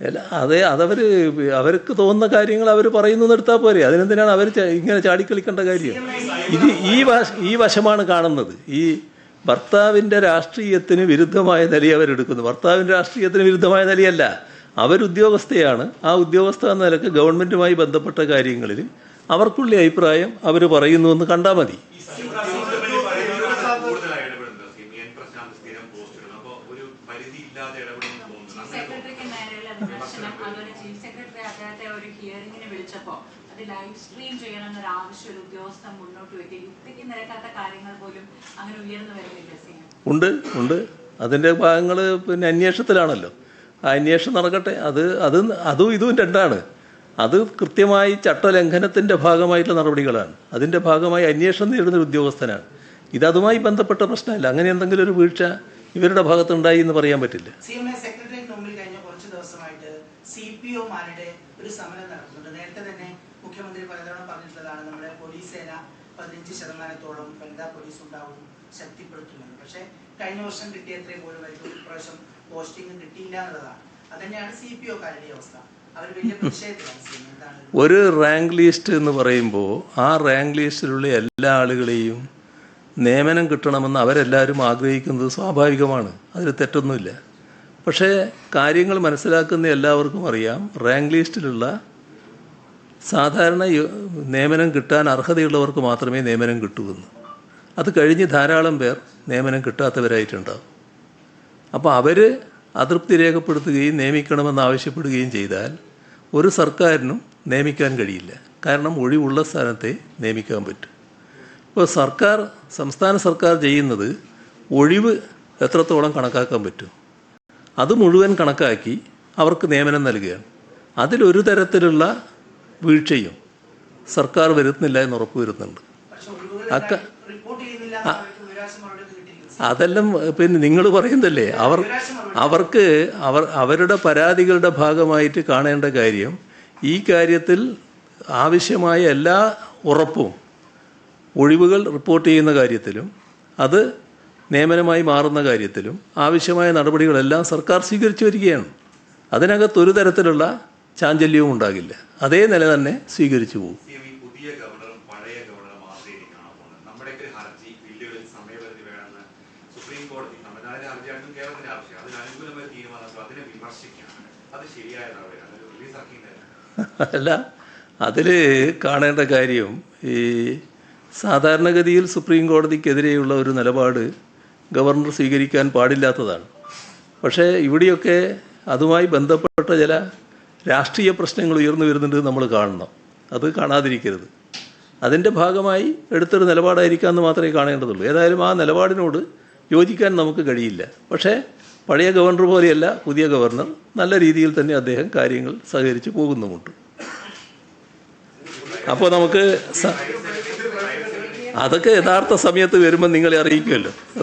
അല്ല അത് അതവർ അവർക്ക് തോന്നുന്ന കാര്യങ്ങൾ അവർ പറയുന്നു എടുത്താൽ പോരെ. അതിനെന്തിനാണ് അവർ ഇങ്ങനെ ചാടിക്കളിക്കേണ്ട കാര്യം? ഇത് ഈ വശ ഈ വശമാണ് കാണുന്നത്. ഈ ഭർത്താവിന്റെ രാഷ്ട്രീയത്തിന് വിരുദ്ധമായ നിലയെ അവരെടുക്കുന്നു ഭർത്താവിന്റെ രാഷ്ട്രീയത്തിന് വിരുദ്ധമായ നിലയല്ല. അവരുദ്യോഗസ്ഥയാണ് ആ ഉദ്യോഗസ്ഥ എന്ന നിലയ്ക്ക് ഗവൺമെന്റുമായി ബന്ധപ്പെട്ട കാര്യങ്ങളിൽ അവർക്കുള്ള അഭിപ്രായം അവർ പറയുന്നു എന്ന് കണ്ടാൽ മതി. കൂടുതലായി ഇടപെടുന്നത് സി എൻ പ്രശാന്ത് സ്ഥിരം പോസ്റ്റ് ഇടുന്നു അപ്പൊ ഒരു പരിധി ഇല്ലാതെ ഇടപെടുന്നു തോന്നുന്നു ചീഫ് സെക്രട്ടറി അദ്ദേഹത്തെ ഒരു ഹിയറിംഗിന് വിളിച്ചപ്പോ അത് ലൈവ് സ്ട്രീം ചെയ്യണം എന്നൊരു ആവശ്യം ഒരു ഉദ്യോഗസ്ഥൻ മുന്നോട്ട് വെക്കുക യുക്തിക്ക് നിരക്കാത്ത കാര്യങ്ങൾ പോലും അങ്ങനെ ഉയർന്നു വരുന്നില്ല സി ഉണ്ട് ഉണ്ട്. അതിന്റെ ഭാഗങ്ങൾ പിന്നെ അന്വേഷണത്തിലാണല്ലോ. ആ അന്വേഷണം നടക്കട്ടെ. അത് അത് അതും ഇതും രണ്ടാണ്. അത് കൃത്യമായി ചട്ടലംഘനത്തിന്റെ ഭാഗമായിട്ടുള്ള നടപടികളാണ്. അതിന്റെ ഭാഗമായി അന്വേഷണം നേരിടുന്ന ഒരു ഉദ്യോഗസ്ഥനാണ്. ഇതതുമായി ബന്ധപ്പെട്ട പ്രശ്നമല്ല. അങ്ങനെ എന്തെങ്കിലും ഒരു വീഴ്ച ഇവരുടെ ഭാഗത്തുണ്ടായി എന്ന് പറയാൻ പറ്റില്ല. സി പി ഒമാരുടെ ഒരു സമരം നടക്കുന്നുണ്ട്. നേരത്തെ തന്നെ മുഖ്യമന്ത്രി പലതവണ പറഞ്ഞിട്ടുള്ളതാണ് നമ്മുടെ പോലീസ് സേന പതിനഞ്ച് ശതമാനത്തോളം വനിതാ പോലീസ് ഉണ്ടാവും ശക്തിപ്പെടുത്തുമെന്ന്. പക്ഷേ കഴിഞ്ഞ വർഷം കിട്ടിയത്രേ പോലും അവർക്ക് ഇപ്രാവശ്യം പോസ്റ്റിംഗ് കിട്ടിയില്ല എന്നുള്ളതാണ്. അതന്നെയാണ് സി പി ഒക്കാരുടെ അവസ്ഥ. ഒരു റാങ്ക് ലിസ്റ്റ് എന്ന് പറയുമ്പോൾ ആ റാങ്ക് ലിസ്റ്റിലുള്ള എല്ലാ ആളുകളെയും നിയമനം കിട്ടണമെന്ന് അവരെല്ലാവരും ആഗ്രഹിക്കുന്നത് സ്വാഭാവികമാണ്. അതിൽ തെറ്റൊന്നുമില്ല. പക്ഷേ കാര്യങ്ങൾ മനസ്സിലാക്കുന്ന എല്ലാവർക്കും അറിയാം. റാങ്ക് ലിസ്റ്റിലുള്ള സാധാരണ നിയമനം കിട്ടാൻ അർഹതയുള്ളവർക്ക് മാത്രമേ നിയമനം കിട്ടൂവെന്ന് അത് കഴിഞ്ഞ് ധാരാളം പേർ നിയമനം കിട്ടാത്തവരായിട്ടുണ്ടാവും. അപ്പോൾ അവർ അതൃപ്തി രേഖപ്പെടുത്തുകയും നിയമിക്കണമെന്ന് ആവശ്യപ്പെടുകയും ചെയ്താൽ ഒരു സർക്കാരിനും നിയമിക്കാൻ കഴിയില്ല. കാരണം ഒഴിവുള്ള സ്ഥാനത്തെ നിയമിക്കാൻ പറ്റും. ഇപ്പോൾ സർക്കാർ സംസ്ഥാന സർക്കാർ ചെയ്യുന്നത് ഒഴിവ് എത്രത്തോളം കണക്കാക്കാൻ പറ്റും? അത് മുഴുവൻ കണക്കാക്കി അവർക്ക് നിയമനം നൽകുകയാണ്. അതിലൊരു തരത്തിലുള്ള വീഴ്ചയും സർക്കാർ വരുത്തുന്നില്ല എന്ന് ഉറപ്പ് വരുന്നുണ്ട്. അക്ക- അതെല്ലാം പിന്നെ നിങ്ങൾ പറയുന്നതല്ലേ? അവർ അവർക്ക് അവർ അവരുടെ പരാതികളുടെ ഭാഗമായിട്ട് കാണേണ്ട കാര്യം ഈ കാര്യത്തിൽ ആവശ്യമായ എല്ലാ ഉറപ്പും ഒഴിവുകൾ റിപ്പോർട്ട് ചെയ്യുന്ന കാര്യത്തിലും അത് നിയമനമായി മാറുന്ന കാര്യത്തിലും ആവശ്യമായ നടപടികളെല്ലാം സർക്കാർ സ്വീകരിച്ചു വരികയാണ്. അതിനകത്ത് ഒരു തരത്തിലുള്ള ചാഞ്ചല്യവും ഉണ്ടാകില്ല. അതേ നില തന്നെ സ്വീകരിച്ചു പോകും. അല്ല അതിൽ കാണേണ്ട കാര്യം ഈ സാധാരണഗതിയിൽ സുപ്രീം കോടതിക്കെതിരെയുള്ള ഒരു നിലപാട് ഗവർണർ സ്വീകരിക്കാൻ പാടില്ലാത്തതാണ്. പക്ഷേ ഇവിടെയൊക്കെ അതുമായി ബന്ധപ്പെട്ട ചില രാഷ്ട്രീയ പ്രശ്നങ്ങൾ ഉയർന്നു വരുന്നുണ്ട് നമ്മൾ കാണണം. അത് കാണാതിരിക്കരുത്. അതിന്റെ ഭാഗമായി എടുത്തൊരു നിലപാടായിരിക്കാം എന്ന് മാത്രമേ കാണേണ്ടതുള്ളൂ. ഏതായാലും ആ നിലപാടിനോട് യോജിക്കാൻ നമുക്ക് കഴിയില്ല. പക്ഷേ പഴയ ഗവർണർ പോലെയല്ല പുതിയ ഗവർണർ നല്ല രീതിയിൽ തന്നെ അദ്ദേഹം കാര്യങ്ങൾ സഹകരിച്ച് പോകുന്നുമുണ്ട്. അപ്പോൾ നമുക്ക് അതൊക്കെ യഥാർത്ഥ സമയത്ത് വരുമ്പോൾ നിങ്ങളെ അറിയിക്കുമല്ലോ.